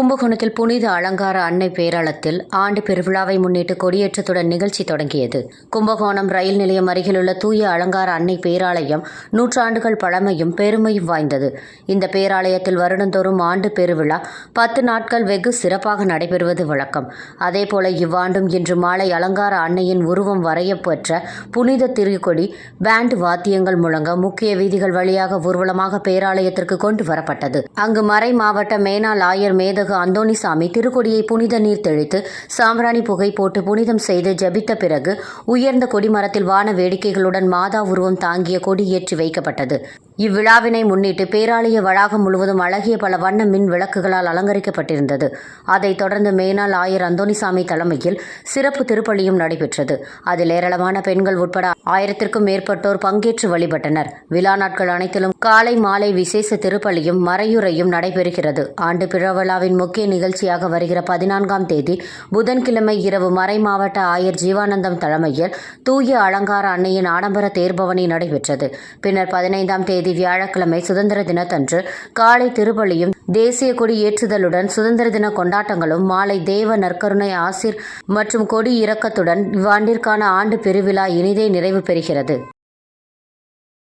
கும்பகோணத்தில் புனித அலங்கார அன்னை பேரளத்தில் ஆண்டு பெருவிழாவை முன்னிட்டு கொடியேற்றத்துடன் நிகழ்ச்சி தொடங்கியது. கும்பகோணம் ரயில் நிலையம் அருகிலுள்ள தூய அலங்கார அன்னை பேராலயம் நூற்றாண்டுகள் பழமையும் பெருமையும் வாய்ந்தது. இந்த பேராலயத்தில் வருடந்தோறும் ஆண்டு பெருவிழா பத்து நாட்கள் வெகு சிறப்பாக நடைபெறுவது வழக்கம். அதேபோல இவ்வாண்டும் இன்று மாலை அலங்கார அன்னையின் உருவம் வரையப்பெற்ற புனித திருக்கொடி பேண்ட் வாத்தியங்கள் முழங்க முக்கிய வீதிகள் வழியாக ஊர்வலமாக பேராலயத்திற்கு கொண்டு வரப்பட்டது. அங்கு மறை மாவட்ட மேனாள் ஆயர் மேதக அந்தோணிசாமி திருக்கொடியை புனித நீர் தெளித்து சாம்பிராணி புகை போட்டு புனிதம் செய்து ஜபித்த பிறகு உயர்ந்த கொடிமரத்தில் வான வேடிக்கைகளுடன் மாதா உருவம் தாங்கிய கொடி ஏற்றி வைக்கப்பட்டது. இவ்விழாவினை முன்னிட்டு பேராலய வளாகம் முழுவதும் அழகிய பல வண்ண மின் விளக்குகளால் அலங்கரிக்கப்பட்டிருந்தது. அதைத் தொடர்ந்து மேனாள் ஆயர் அந்தோனிசாமி தலைமையில் சிறப்பு திருப்பலியும் நடைபெற்றது. அதில் ஏராளமான பெண்கள் உட்பட ஆயிரத்திற்கும் மேற்பட்டோர் பங்கேற்று வழிபட்டனர். விழா நாட்கள் அனைத்திலும் காலை மாலை விசேஷ திருப்பலியும் மறையுறையும் நடைபெறுகிறது. ஆண்டு பிறவிழாவின் முக்கிய நிகழ்ச்சியாக வருகிற பதினான்காம் தேதி புதன்கிழமை இரவு மறை மாவட்ட ஆயர் ஜீவானந்தம் தலைமையில் தூய அலங்கார அன்னையின் ஆடம்பர தேர்பவனி நடைபெற்றது. பின்னர் பதினைந்தாம் தேதி தேதி வியாழக்கிழமை சுதந்திர தினத்தன்று காலை திருப்பலியும் தேசிய கொடி ஏற்றுதலுடன் சுதந்திர தின கொண்டாட்டங்களும் மாலை தேவ நற்கருணை ஆசிர் மற்றும் கொடி இறக்கத்துடன் இவ்வாண்டிற்கான ஆண்டு பெருவிழா இனிதே நிறைவு பெறுகிறது.